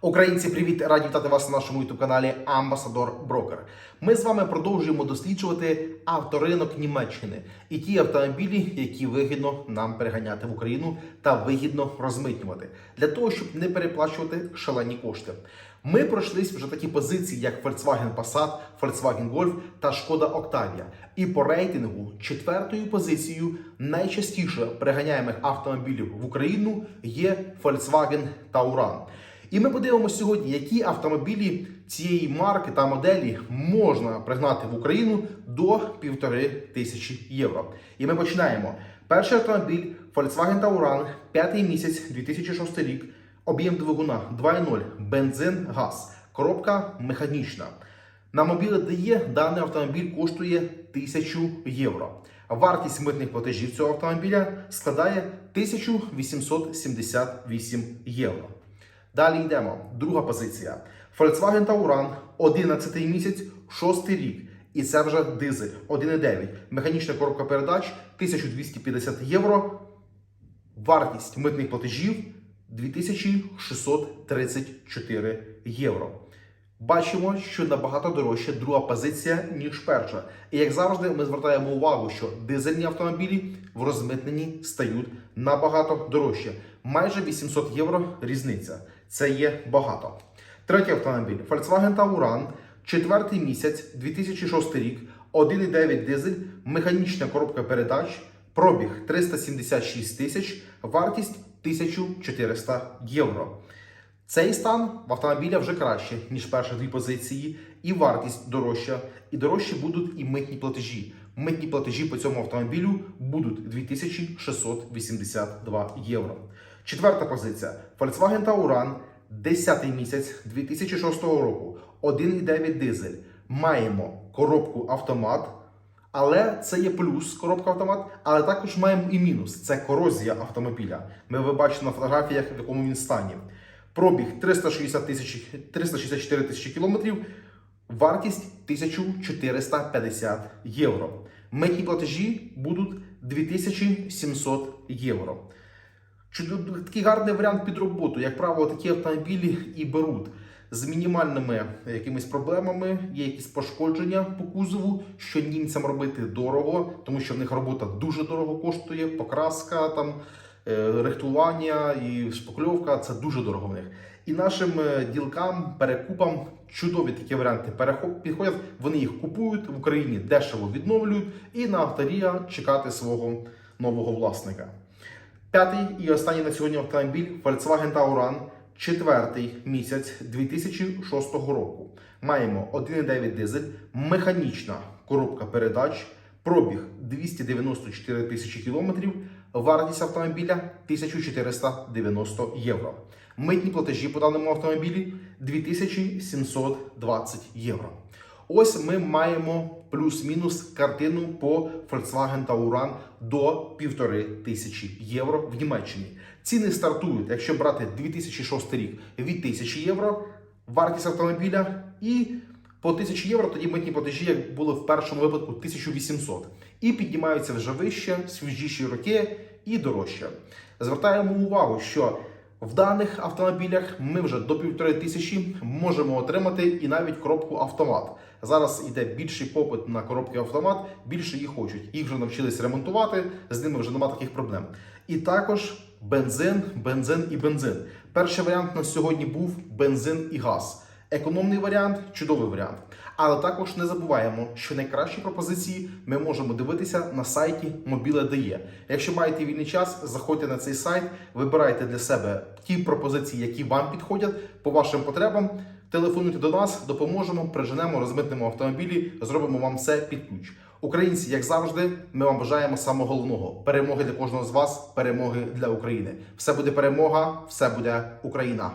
Українці, привіт! Раді вітати вас на нашому youtube каналі Амбасадор Брокер. Ми з вами продовжуємо досліджувати авторинок Німеччини і ті автомобілі, які вигідно нам переганяти в Україну та вигідно розмитнювати для того, щоб не переплачувати шалені кошти. Ми пройшлись вже такі позиції, як Volkswagen Passat, Volkswagen Golf та Шкода Octavia. І по рейтингу четвертою позицією найчастіше переганяємих автомобілів в Україну є Volkswagen Tauran. І ми подивимося сьогодні, які автомобілі цієї марки та моделі можна пригнати в Україну до півтори тисячі євро. І ми починаємо. Перший автомобіль Volkswagen Tauran, п'ятий місяць 2006 рік, об'єм двигуна 2.0, бензин, газ, коробка механічна. На мобіле дає даний автомобіль коштує 1000 євро. Вартість митних платежів цього автомобіля складає 1878 євро. Далі йдемо. Друга позиція. Volkswagen Tauran, 11 місяць, 6 рік. І це вже дизель 1,9. Механічна коробка передач 1250 євро. Вартість митних платежів 2634 євро. Бачимо, що набагато дорожча друга позиція, ніж перша. І як завжди, ми звертаємо увагу, що дизельні автомобілі в розмитненні стають набагато дорожче. Майже 800 євро різниця. Це є багато. Третій автомобіль Volkswagen Tauran, четвертий місяць, 2006 рік, 1,9 дизель, механічна коробка передач, пробіг 376 тисяч, вартість 1400 євро. Цей стан в автомобіля вже краще, ніж перші дві позиції, і вартість дорожча, і дорожчі будуть і митні платежі. Митні платежі по цьому автомобілю будуть 2682 євро. Четверта позиція Volkswagen Tauran, 10 місяць 2006 року, 1,9 дизель. Маємо коробку автомат. Але це є плюс коробка автомат, але також маємо і мінус. Це корозія автомобіля. Ми ви бачите на фотографіях, в якому він стані. Пробіг 360 тисяч 364 тисячі кілометрів, вартість 1450 євро. Митні платежі будуть 2700 євро. Такий гарний варіант під роботу. Як правило, такі автомобілі і беруть з мінімальними якимись проблемами, є якісь пошкодження по кузову, що німцям робити дорого, тому що в них робота дуже дорого коштує, покраска, там, рихтування і шпакльовка це дуже дорого в них. І нашим е, ділкам, перекупам чудові такі варіанти підходять. Вони їх купують в Україні, дешево відновлюють, і на авторія чекати свого нового власника. П'ятий і останній на сьогодні автомобіль Volkswagen Tauran, четвертий місяць 2006 року. Маємо 1,9 дизель, механічна коробка передач, пробіг 294 тисячі кілометрів, вартість автомобіля 1490 євро. Митні платежі по даному автомобілі 2720 євро. Ось ми маємо плюс-мінус картину по Volkswagen Tauran до півтори тисячі євро в Німеччині. Ціни стартують, якщо брати 2006 рік від 1000 євро, вартість автомобіля, і по 1000 євро тоді митні платежі, як було в першому випадку, 1800. І піднімаються вже вище, свіжіші роки і дорожче. Звертаємо увагу, що в даних автомобілях ми вже до півтори тисячі можемо отримати і навіть коробку автомат. Зараз йде більший попит на коробки автомат, більше їх хочуть. Їх вже навчились ремонтувати, з ними вже немає таких проблем. І також бензин, бензин і бензин. Перший варіант на сьогодні був бензин і газ. Економний варіант, чудовий варіант. Але також не забуваємо, що найкращі пропозиції ми можемо дивитися на сайті Mobile.de. Якщо маєте вільний час, заходьте на цей сайт, вибирайте для себе ті пропозиції, які вам підходять по вашим потребам. Телефонуйте до нас, допоможемо, приженемо, розмитнемо автомобілі, зробимо вам все під ключ. Українці, як завжди, ми вам бажаємо самого головного перемоги для кожного з вас, перемоги для України. Все буде перемога, все буде Україна.